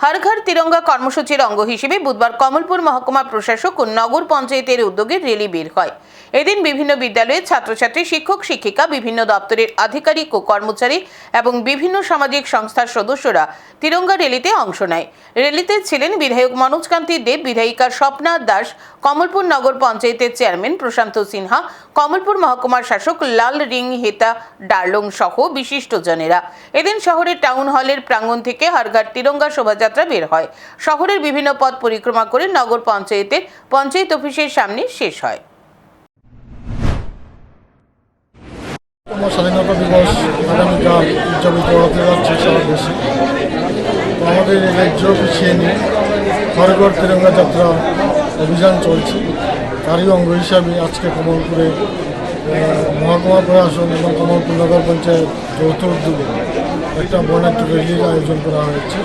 হর ঘর তিরঙ্গা কর্মসূচির অঙ্গ হিসেবে বুধবার কমলপুর মহকুমা প্রশাসক ও নগর পঞ্চায়েতের উদ্যোগে রেলি বের হয়। এদিন বিভিন্ন বিদ্যালয়ের ছাত্রছাত্রী, শিক্ষক, শিক্ষিকা, বিভিন্ন দপ্তরের আধিকারিক ও কর্মচারী এবং বিভিন্ন সামাজিক সংস্থার সদস্যরা তিরঙ্গা র্যালিতে অংশ নেয়। র্যালিতে ছিলেন বিধায়ক মনোজ কান্তি দেব, বিধায়িকা স্বপ্না দাস, কমলপুর নগর পঞ্চায়েতের চেয়ারম্যান প্রশান্ত সিনহা, কমলপুর মহকুমার শাসক লাল রিং হেতা ডার্লং সহ বিশিষ্টজনেরা। এদিন শহরের টাউন হলের প্রাঙ্গণ থেকে হারঘাট তিরঙ্গা শোভাযাত্রা বের হয়। শহরের বিভিন্ন পথ পরিক্রমা করে নগর পঞ্চায়েতের পঞ্চায়েত অফিসের সামনে শেষ হয়। স্বাধীনতা দিবস আগামীকাল উদযাপিত হতে যাচ্ছে সারা দেশে আমাদের এই রাজ্য পিছিয়ে নিয়ে হরগড় তিরঙ্গা যাত্রা অভিযান চলছে। তারই অঙ্গ হিসাবে আজকে কমলপুরে মহকুমা প্রশাসন এবং কমলপুর নগর পঞ্চায়েত যৌথ উদ্যোগে একটা বর্ণাঢ্য র্যালির আয়োজন করা হয়েছে।